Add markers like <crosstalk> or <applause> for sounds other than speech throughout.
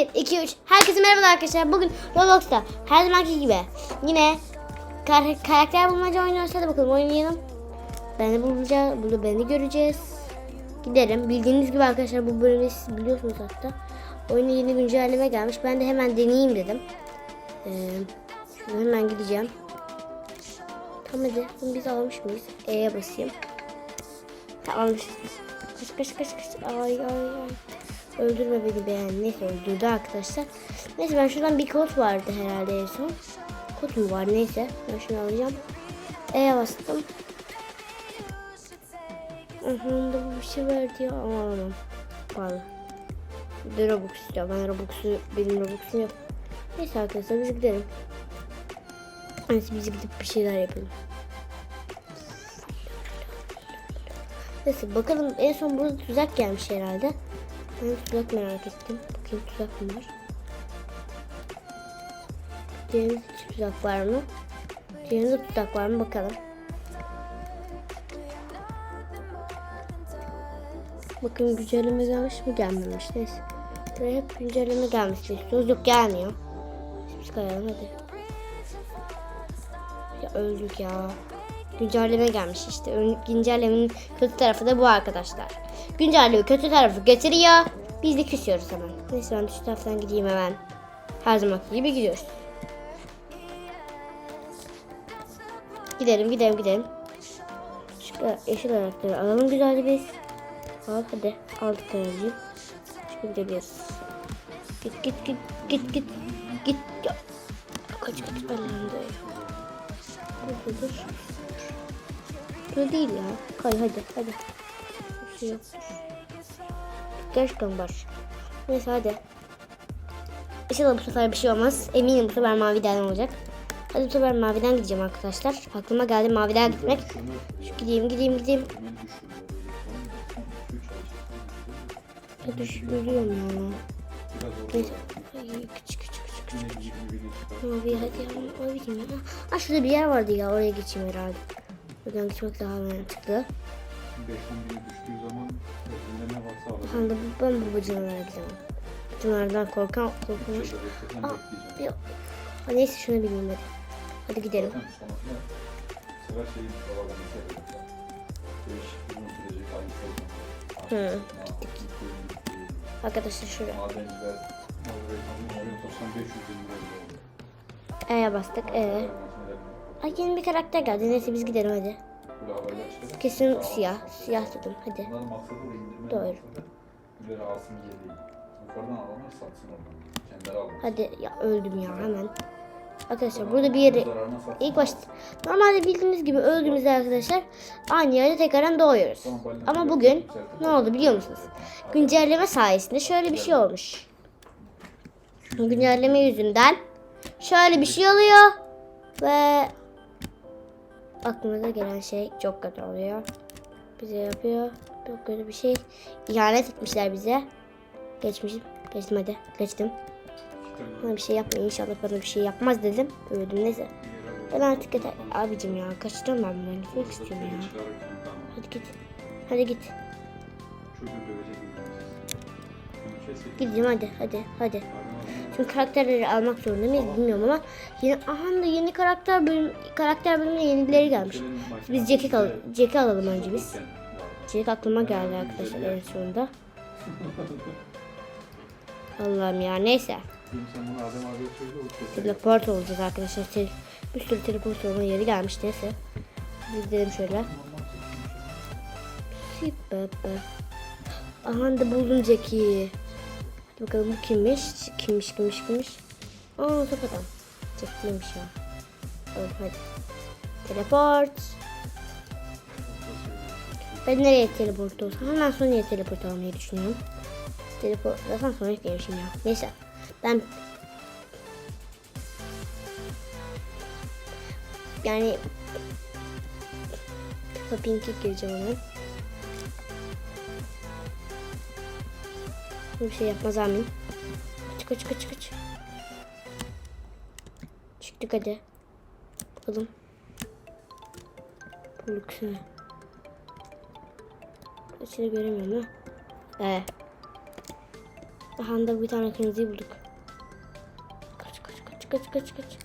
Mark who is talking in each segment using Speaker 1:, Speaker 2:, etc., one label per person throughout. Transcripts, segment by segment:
Speaker 1: 1, 2, 3. Herkese merhaba arkadaşlar. Bugün Roblox'ta her zamanki gibi yine kar- karakter bulmaca oynuyoruz. Hadi bakalım oynayalım. Beni bulacağız. Burada beni göreceğiz. Giderim. Bildiğiniz gibi arkadaşlar bu bölümü siz biliyorsunuz hatta. Oyuna yeni güncelleme gelmiş. Ben de hemen deneyeyim dedim. Ee, hemen gideceğim. Tamam hadi. Bunu biz almış mıyız? E'ye basayım. Tamam almışız. Kaç kaç kaç kaç. Ay ay ay. Öldürme beni beğen. Neyse öldürdü arkadaşlar. Neyse ben şuradan bir kod vardı herhalde en son. Kod mu var neyse. Ben şunu alacağım. E'ye bastım. Aha da bu bir şey verdi ya. Ama alamam. Pahalı. Bir Robux istiyor. Ben Robux'u, benim Robux'um yok. Neyse arkadaşlar biz gidelim. Neyse biz gidip bir şeyler yapalım. Neyse bakalım en son burada tuzak gelmiş herhalde. Ben tuzak merak ettim. Bakayım tuzak mı var? Hiç tuzak var mı? Diğerinde tuzak var mı bakalım. Bakın güncelleme gelmiş mi gelmemiş neyse. Buraya hep güncelleme gelmiş istiyoruz. Gelmiyor. Biz kayalım hadi. Ya öldük ya. Güncelleme gelmiş işte. Güncellemenin kötü tarafı da bu arkadaşlar. Güncelleme kötü tarafı getiriyor. Biz de küsüyoruz hemen. Neyse ben şu taraftan gideyim hemen. Her zamanki gibi gidiyoruz. Gidelim gidelim gidelim. Şu yeşil ayakları alalım güzelce biz. Al hadi aldık aracı. Şimdi gidebiliriz. Git git git git git git. Kaç kaç ben de. Dur dur dur. Dur değil ya. Kay hadi hadi. Bir şey yok. Gerçekten var. Neyse hadi. İnşallah bu sefer bir şey olmaz. Eminim bu sefer maviden olacak. Hadi bu sefer maviden gideceğim arkadaşlar. Aklıma geldi maviden gitmek. Şu gideyim gideyim gideyim. Ya düşürüyorum ya. Neyse. Küçük küçük küçük küçük. Mavi hadi ya. Mavi gideyim ya. Aa şurada bir yer vardı ya. Oraya geçeyim herhalde. Buradan gitmek daha mantıklı.
Speaker 2: 5'ten biri düştüğü zaman önünde ne varsa alacak.
Speaker 1: De ben bu bacınalara gidemem. Bacınalardan korkan
Speaker 2: beklesen
Speaker 1: Aa. Yok. Ha, neyse şunu bileyim hadi. Hadi gidelim.
Speaker 2: Zaten sonrasında bu sefer şeyi. Değişik sürecek aynı
Speaker 1: Hı,
Speaker 2: gittik.
Speaker 1: Arkadaşlar şuraya.
Speaker 2: Madenciler Norveç'ten oraya otursan 500 bin lira oldu.
Speaker 1: E'ye bastık. E. Ay yeni bir karakter geldi. Neyse biz gidelim hadi. Kesin siyah. Siyah dedim. Hadi.
Speaker 2: Bunların maksadı da indirme.
Speaker 1: Doğru.
Speaker 2: maksadı. Birileri alsın diye değil. Yukarıdan alanlar satsın oradan. Kendileri alır.
Speaker 1: Hadi ya öldüm ya hemen. Arkadaşlar burada bir yeri ilk başta normalde bildiğiniz gibi öldüğümüzde arkadaşlar aynı yerde tekrardan doğuyoruz. Ama bugün ne oldu biliyor musunuz? Güncelleme sayesinde şöyle bir şey olmuş. Güncelleme yüzünden şöyle bir şey oluyor ve aklımıza gelen şey çok kötü oluyor. Bize yapıyor. Çok kötü bir şey. İhanet etmişler bize. Geçmişim. Geçtim hadi. Geçtim. Bana bir şey yapmayın inşallah bana bir şey yapmaz dedim. Öldüm neyse. Ben artık yeter. Abicim ya kaçacağım ben bunları. Gitmek istiyorum ya. Hadi git. Hadi git. Gideceğim hadi hadi hadi. Şimdi karakterleri almak zorunda mıyız bilmiyorum ama yeni, aha da yeni karakter bölüm karakter bölümüne yenileri gelmiş. Biz Jack'i al Jack'i alalım önce biz. Jack aklıma geldi arkadaşlar en sonunda. Allah'ım ya neyse. Teleport olacağız arkadaşlar. Bir sürü teleport olma yeri gelmiş neyse. Biz gidelim şöyle. Aha da buldum Jack'i. Bakalım bu kimmiş? Kimmiş kimmiş kimmiş? Aa top adam. Jack'liymiş ya. Oğlum hadi. Teleport. Ben nereye teleport olsam hemen Sony'ye teleport almayı düşünüyorum. Teleport zaten Sonic gelmişim ya. Neyse. Ben yani Pink'e gireceğim hemen. Bir şey yapmaz amin. Kaç kaç kaç kaç. Çıktık hadi. Bakalım. Bu lüksüne. Kaçını göremiyorum ha. Ee. Aha da bir tane kırmızıyı bulduk. Kaç kaç kaç kaç kaç kaç.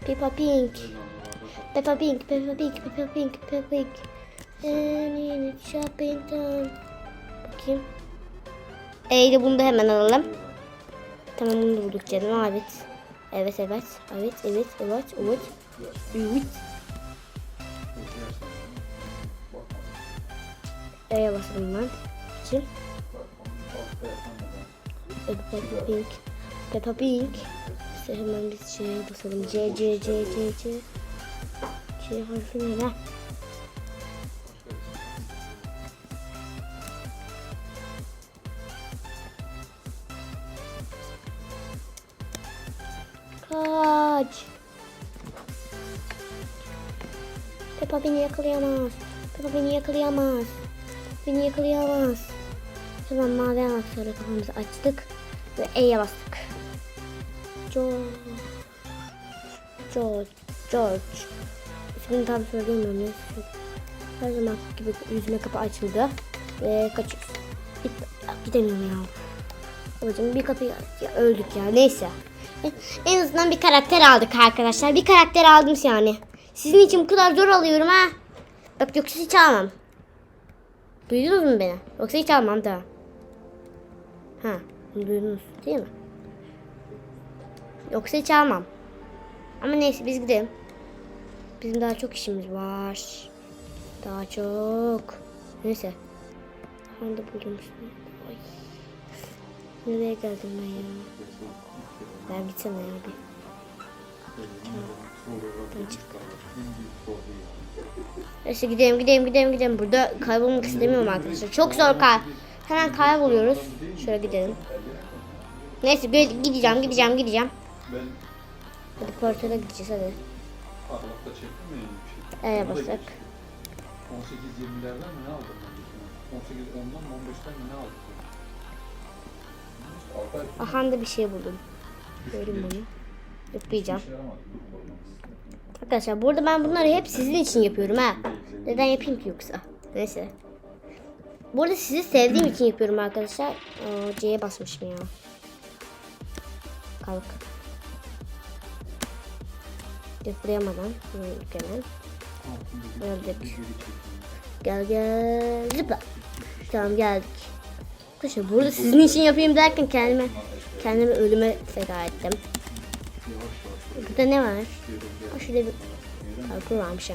Speaker 1: Peppa Pink. Peppa Pink, Peppa Pink, Peppa Pink, Peppa Pink. And it's shopping time. Bakayım. E'yi bunu da hemen alalım. Tamam bunu da bulduk canım. Evet. Evet evet. Evet evet evet evet. Evet. E'ye basalım ben. Şimdi Peppa Pink. Peppa Pink. İşte hemen biz C'ye basalım. C, C, C, C, C. C harfi ne yakalayamaz. Beni yakalayamaz. Hemen mavi anahtarı kafamızı açtık ve E'ye bastık. George. George. George. İsmini tam söyleyemiyorum. Neyse. Her zaman gibi yüzüme kapı açıldı. Ve kaçıyoruz. Ya, gidemiyorum ya. Babacım bir kapıyı ya, öldük ya. Neyse. En azından bir karakter aldık arkadaşlar. Bir karakter aldım yani. Sizin için bu kadar zor alıyorum ha. Bak yoksa hiç almam. Duydunuz mu beni? Yoksa hiç almam da. Ha, duydunuz değil mi? Yoksa hiç almam. Ama neyse biz gidelim. Bizim daha çok işimiz var. Daha çok. Neyse. Ben de buldum şunu. Ay. Nereye geldim ben ya? Ben gitsene ya bir. Neyse gidelim gidelim gidelim gidelim. Burada kaybolmak istemiyorum arkadaşlar. Çok zor kay. Hemen kayboluyoruz. Şöyle gidelim. Neyse gideceğim gideceğim gideceğim. Hadi portala gideceğiz hadi.
Speaker 2: Bir şey?
Speaker 1: E'ye
Speaker 2: Burada
Speaker 1: basak.
Speaker 2: geçti. 18-20'lerden mi ne aldım ben? 18 10'dan mı 15'ten mi ne aldım? Altı ay
Speaker 1: Aha da bir şey buldum. Görün bunu. Yüklayacağım. Arkadaşlar burada ben bunları hep sizin için yapıyorum ha. Neden yapayım ki yoksa? Neyse. Burada sizi sevdiğim için yapıyorum arkadaşlar. Aa, C'ye basmışım ya. Kalk. Zıplayamadan. Hemen. Öldük. Gel gel. Zıpla. Tamam geldik. Arkadaşlar burada sizin için yapayım derken kendime kendimi ölüme feda ettim. Burada ne var? Aa, şurada bir parkur varmış ha.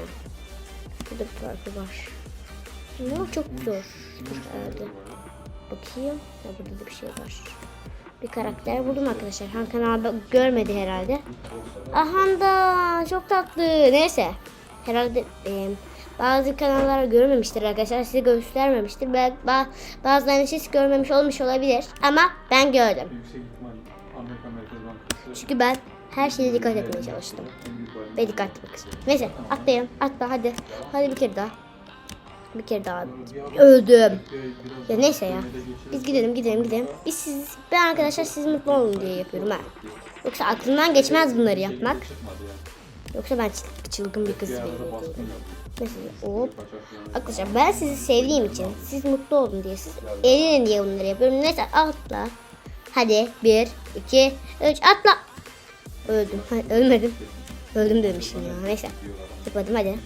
Speaker 1: Burada bir parkur var. Ne çok zor. Dur herhalde. Bakayım. Ha, burada da bir şey var. Bir karakter buldum arkadaşlar. Hakan abi görmedi herhalde. Aha da çok tatlı. Neyse. Herhalde e, bazı kanallar görmemiştir arkadaşlar. Size göstermemiştir. Belki ba- bazılarını siz görmemiş olmuş olabilir. Ama ben gördüm. Çünkü ben her şeye dikkat etmeye çalıştım. Ve dikkatli bakın. Neyse atlayalım. Atla hadi. Hadi bir kere daha. Bir kere daha. Öldüm. Ya neyse ya. Biz gidelim gidelim gidelim. Biz siz, ben arkadaşlar siz mutlu olun diye yapıyorum ha. Yoksa aklımdan geçmez bunları yapmak. Yoksa ben çıl- çılgın bir kız
Speaker 2: Bir
Speaker 1: değilim. Neyse hop. Arkadaşlar ben sizi sevdiğim için, siz mutlu olun diye, siz eğlenin diye bunları yapıyorum. Neyse atla. Hadi bir, iki, üç atla. Öldüm. Ha, <laughs> ölmedim. Öldüm demişim ya. Neyse. Zıpladım hadi.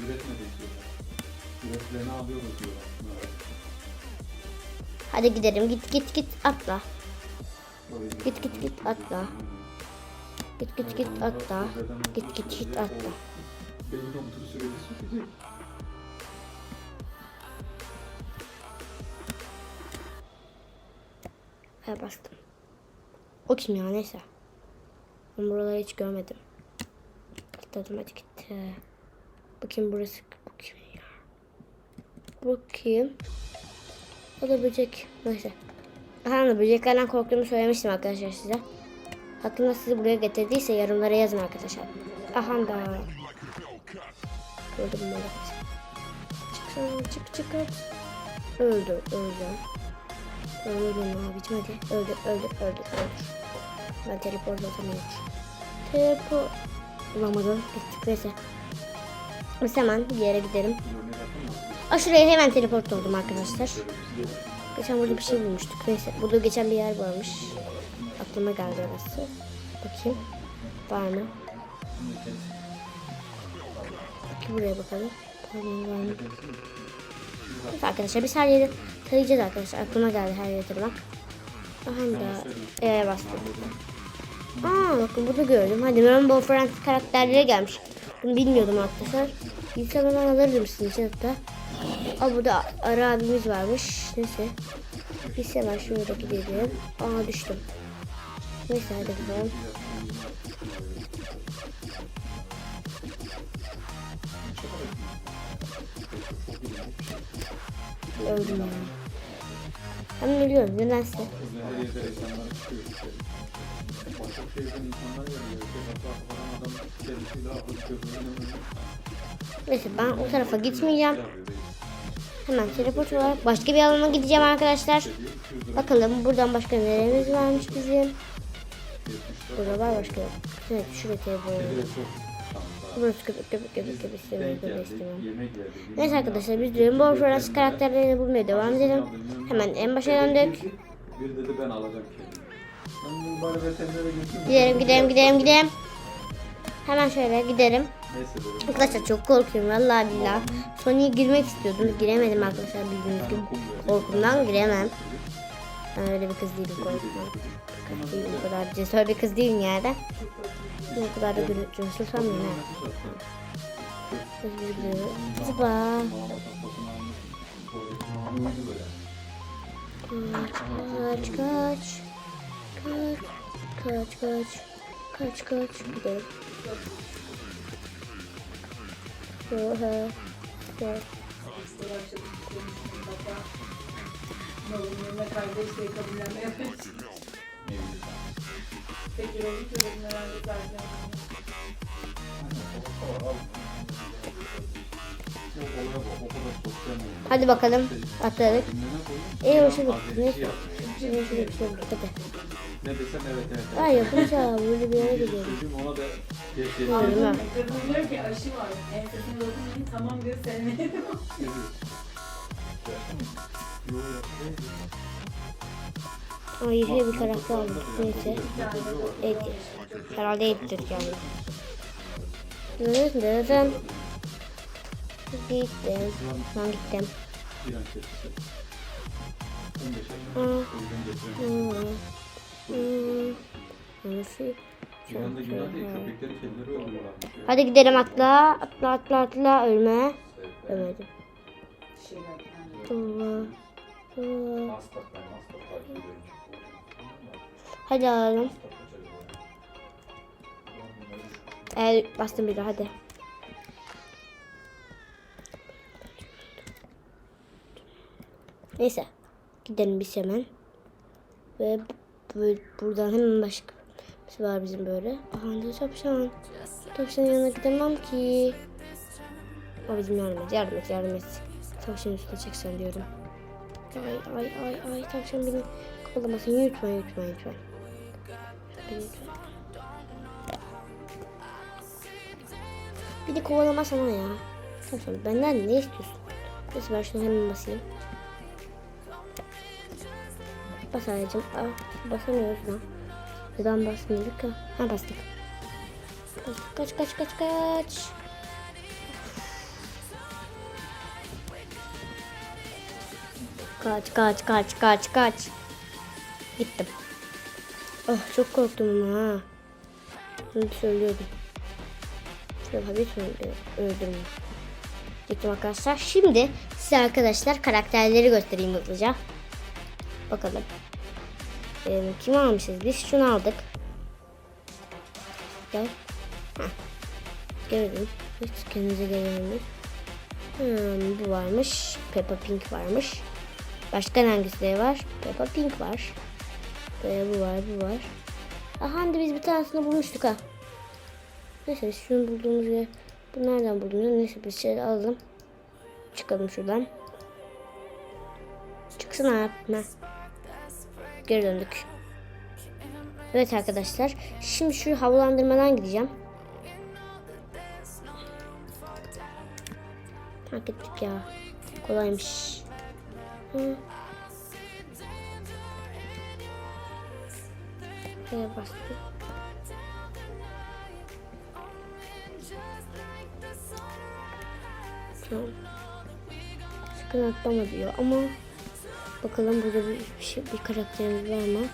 Speaker 1: Hadi gidelim. Git git git atla. Git git git atla. Git git git atla. Git git git atla. Ha bastım. O kim ya neyse. Ben buraları hiç görmedim. Atladım hadi gitti. Bakayım burası bu kim ya. Bakayım. O da böcek. Neyse. Aha böceklerden korktuğumu söylemiştim arkadaşlar size. Aklımda sizi buraya getirdiyse yorumlara yazın arkadaşlar. Aha da. Gördüm böyle. Çık çık çık. Öldü öldü. Öldüm abicim hadi. Öldü öldü öldü öldü. Ben teleport atamıyorum. Teleport. Bulamadım. Gittik neyse. Biz hemen bir yere gidelim. Aa, şuraya hemen teleport oldum arkadaşlar. Geçen burada bir şey bulmuştuk. Neyse burada geçen bir yer varmış. Aklıma geldi orası. Bakayım. Var mı? Bakayım buraya bakalım. Pardon, var mı? Neyse arkadaşlar biz her yeri tarayacağız arkadaşlar. Aklıma geldi her yeri taramak. Aha da E'ye bastım. Aa bakın burada gördüm. Hadi Rainbow Friends karakterleri gelmiş. Bunu bilmiyordum arkadaşlar. Bilsem hemen alırdım sizin için hatta. Aa burada ara abimiz varmış. Neyse. Biz hemen şurada gidelim. Aa düştüm. Neyse hadi bakalım. Öldüm yani. Ben ölüyorum nedense.
Speaker 2: Başka şehirden insanlar geliyor. Fotoğraf falan adam kendisiyle ahır gözünün
Speaker 1: Neyse ben o tarafa gitmeyeceğim. Hemen teleport olarak başka bir alana gideceğim arkadaşlar. Bakalım buradan başka nelerimiz varmış bizim. Burada var başka yok. Evet şuraya teleport. Burası köpek köpek köpek köpek istemiyorum köpek istemiyorum. Neyse arkadaşlar biz Rainbow Friends karakterlerini bulmaya devam edelim. Hemen en başa döndük.
Speaker 2: Bir dedi ben alacağım kendimi. Ben bunu bari veterinere götüreyim.
Speaker 1: Gidelim gidelim gidelim gidelim. Hemen şöyle gidelim.
Speaker 2: Neyse dedim.
Speaker 1: Arkadaşlar çok korkuyorum vallahi billahi. Sony'ye girmek istiyordum. Giremedim arkadaşlar bildiğiniz gibi. Korkumdan giremem. Ben öyle bir kız değilim korkmam. Kız değilim o kadar cesur bir kız değilim yani. Ne kadar da gülü- cesur sanmıyorum ha. Özür dilerim. Zıba. Kaç kaç. Kaç. Kaç kaç. Kaç. Gidelim. Oha. Oha.
Speaker 3: Oğlumla kardeşle kabullenme yapıyoruz. Peki benim çocuğum herhalde zaten.
Speaker 1: Hadi bakalım. Atladık. İyi hoşuma gitti. Neyse. Şimdi şöyle bir.
Speaker 2: Ne desem evet evet.
Speaker 1: Ay yapınca böyle bir yere gidiyorum.
Speaker 2: Çocuğum ona da geçti.
Speaker 1: Aynen.
Speaker 3: Kadın diyor ki aşı var. Enfesine dokunmayın tamam diyor sevmeyelim.
Speaker 1: Ama yeşil bir karakter aldık. Neyse. Ed. Herhalde Ed'dir yani. Dın dın. Gittim. Ben gittim.
Speaker 2: İran keçisi. 15
Speaker 1: Aa.
Speaker 2: yaşında. O yüzden getiremedim.
Speaker 1: Hmm. Hmm. Nasıl?
Speaker 2: İran'da günah değil köpekleri kendileri öldürüyorlarmış. ya.
Speaker 1: Hadi gidelim atla. Atla atla atla. Ölme. Ölmedim. Allah. Allah. Hadi alalım. El bastım bir daha hadi. Neyse. Gidelim biz hemen. Ve buradan hemen başka bir şey var bizim böyle. Aha ne tavşan. Tavşanın yanına gidemem ki. O bizim yardım et, yardım et, yardım et. Tavşanın üstüne çeksen diyorum. Ay ay ay ay tavşan beni kovalamasın. Lütfen lütfen lütfen. Lütfen. Bir de kovalamasana ya. Tavşan benden ne istiyorsun? Neyse ben şunu hemen basayım. Bas anneciğim. Aa, basamıyoruz lan. Neden basmıyorduk ya? Ha bastık. Kaç kaç kaç kaç. Kaç kaç kaç kaç kaç. Gittim. Oh çok korktum ama ha. Bunu söylüyordum. Şöyle bir türlü öldürme. Gittim arkadaşlar. Şimdi size arkadaşlar karakterleri göstereyim hızlıca. Bakalım. Ee, kim almışız biz? Şunu aldık. Gel. Gördüm. Hiç kendinize gelelim. Hmm, bu varmış. Peppa Pink varmış. Başka hangisi var? Peppa Pink var. Ee, bu var, bu var. Aha hadi biz bir tanesini bulmuştuk ha. Neyse biz şunu bulduğumuz yer. Bu nereden bulunuyor? Neyse biz şey alalım. Çıkalım şuradan. Çıksana abi geri döndük. Evet arkadaşlar. Şimdi şu havalandırmadan gideceğim. Hak ettik ya. Kolaymış. Hı. Buraya bastım. Tamam. Sakın atlama diyor ama bakalım burada bir, bir, şey, bir karakterimiz var mı?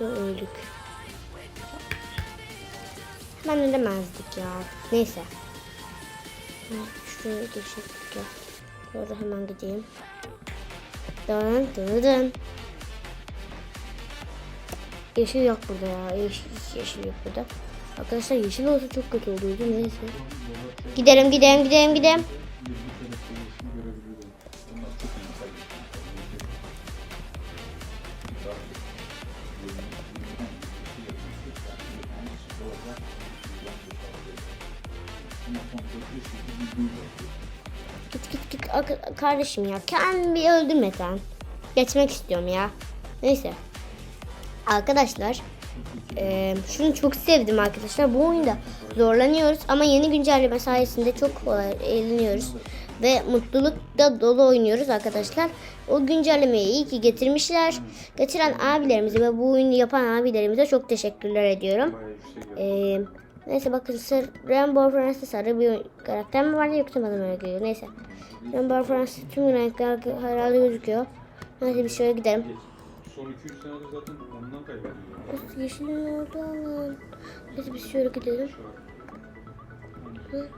Speaker 1: Ve öldük. Ben ölemezdik ya. Neyse. Şuraya geçecektik ya. Orada hemen gideyim. Dın dın dın. Yeşil yok burada ya. Yeşil, yeşil yok burada. Arkadaşlar yeşil olsa çok kötü olurdu. Neyse. Gidelim gidelim gidelim gidelim. Git git git kardeşim ya. Kendimi öldürme sen. Geçmek istiyorum ya. Neyse. Arkadaşlar eee, şunu çok sevdim arkadaşlar. Bu oyunda zorlanıyoruz ama yeni güncelleme sayesinde çok kolay eğleniyoruz. Ve mutlulukta dolu oynuyoruz arkadaşlar. O güncellemeyi iyi ki getirmişler. Getiren abilerimize ve bu oyunu yapan abilerimize çok teşekkürler ediyorum. Ee, neyse bakın sır, Rainbow Friends'te sarı bir karakter mi vardı yoksa bana öyle geliyor. Neyse. Rainbow Friends'te tüm renkler herhalde gözüküyor. Neyse biz şöyle gidelim.
Speaker 2: Son 2-3 senedir zaten ondan kaybediyor.
Speaker 1: Kız yeşilin orada alan. Neyse biz şöyle gidelim. Hı.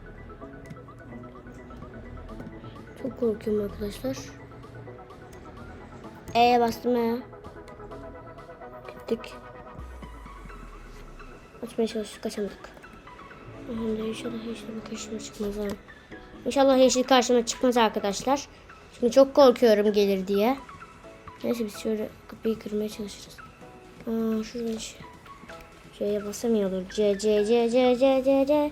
Speaker 1: Çok korkuyorum arkadaşlar. E'ye bastım ya. Gittik. Açmaya çalıştık kaçamadık. Aman da inşallah yeşil karşıma çıkmaz. İnşallah yeşil karşıma çıkmaz arkadaşlar. Şimdi çok korkuyorum gelir diye. Neyse biz şöyle kapıyı kırmaya çalışırız. Aa şurada şey. Şeye basamıyordur. C C C C C C C.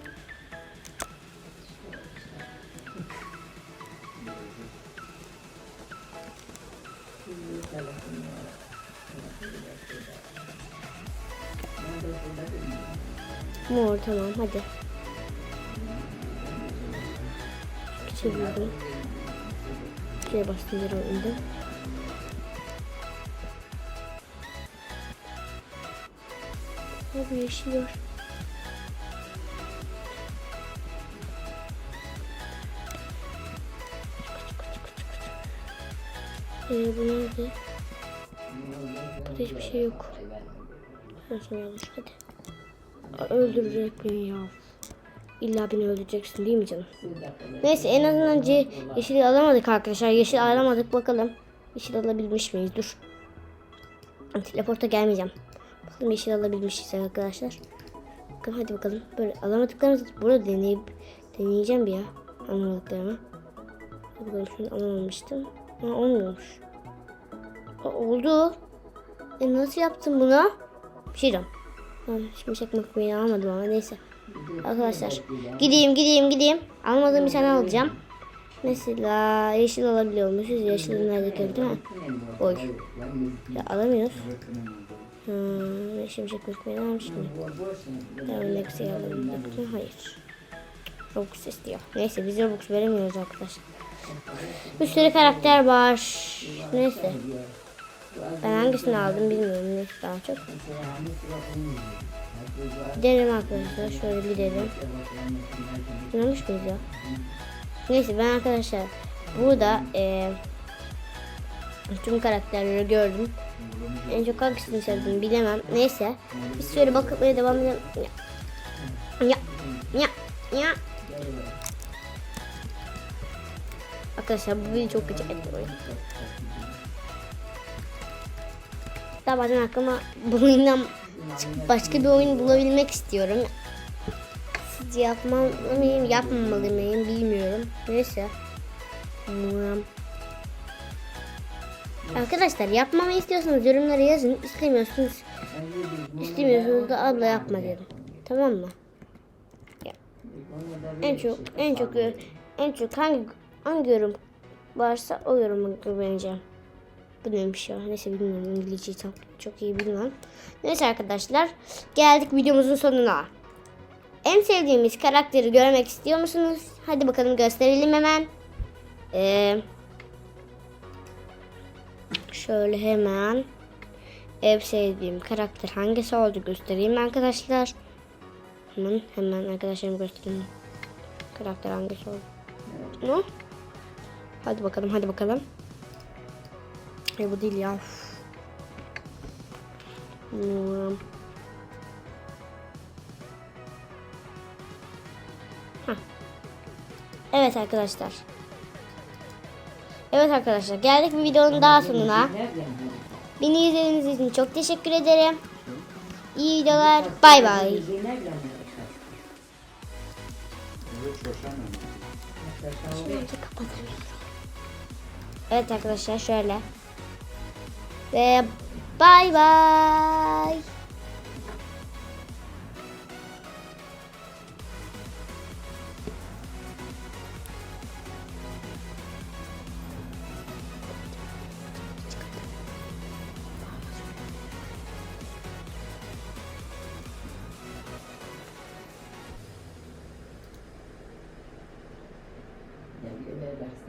Speaker 1: Mor tamam hadi. Çevirdim. Şuraya bastım bir oyunda. Abi var. Ee, bu nerede? Burada hiçbir şey yok. Nasıl yanlış hadi. Öldürecek beni ya. İlla beni öldüreceksin değil mi canım? Neyse en azından C yeşili alamadık arkadaşlar. Yeşil alamadık bakalım. Yeşil alabilmiş miyiz? Dur. Teleporta gelmeyeceğim. Bakalım yeşil alabilmişiz arkadaşlar. Bakın hadi bakalım. Böyle alamadıklarımızı burada deneyip deneyeceğim bir ya. Alamadıklarımı. Hadi bakalım şunu alamamıştım. Ha, olmuyormuş. Aa, oldu. E nasıl yaptın bunu? Bir şey diyeceğim. Ben şimdi çekmek beni almadım ama neyse. Arkadaşlar gideyim gideyim gideyim. Almadığım bir tane alacağım. Mesela yeşil alabiliyormuşuz. Yeşil nerede kaldı değil mi? Oy. Ya alamıyoruz. Hmm, şimdi çekmek beni almıştım. Ben Nex'i alabildim. Hayır. Robux istiyor. Neyse biz Robux veremiyoruz arkadaşlar. Bir sürü karakter var. Neyse. Ben hangisini aldım bilmiyorum. Neyse daha çok. Gidelim arkadaşlar. Şöyle gidelim. İnanmış mıyız ya? Neyse ben arkadaşlar burada eee tüm karakterleri gördüm. En çok hangisini sevdim bilemem. Neyse. Biz şöyle bakmaya devam edelim. Ya. Ya. Ya. Arkadaşlar bu video çok gıcık etti oyun. Daha bazen aklıma bu oyundan başka bir oyun bulabilmek istiyorum. Sizce yapmalı mıyım, yapmamalı mıyım bilmiyorum. Neyse. Arkadaşlar yapmamı istiyorsanız yorumlara yazın. İstemiyorsunuz. İstemiyorsunuz da abla yapma dedim. Tamam mı? Ya. En çok en çok en çok hangi hangi yorum varsa o yorumu güveneceğim. Bu neymiş ya? Neyse bilmiyorum. İngilizceyi tam çok iyi bilmem. Neyse arkadaşlar. Geldik videomuzun sonuna. En sevdiğimiz karakteri görmek istiyor musunuz? Hadi bakalım gösterelim hemen. Ee, şöyle hemen. en sevdiğim karakter hangisi oldu göstereyim arkadaşlar. Hemen hemen arkadaşlarım göstereyim. Karakter hangisi oldu? Ne? Hadi bakalım hadi bakalım. Ay bu değil ya. Hmm. Evet arkadaşlar. Evet arkadaşlar geldik bir videonun daha sonuna. Beni izlediğiniz için çok teşekkür ederim. İyi videolar. Bay bay.
Speaker 2: Evet
Speaker 1: arkadaşlar şöyle. Ve bay bay.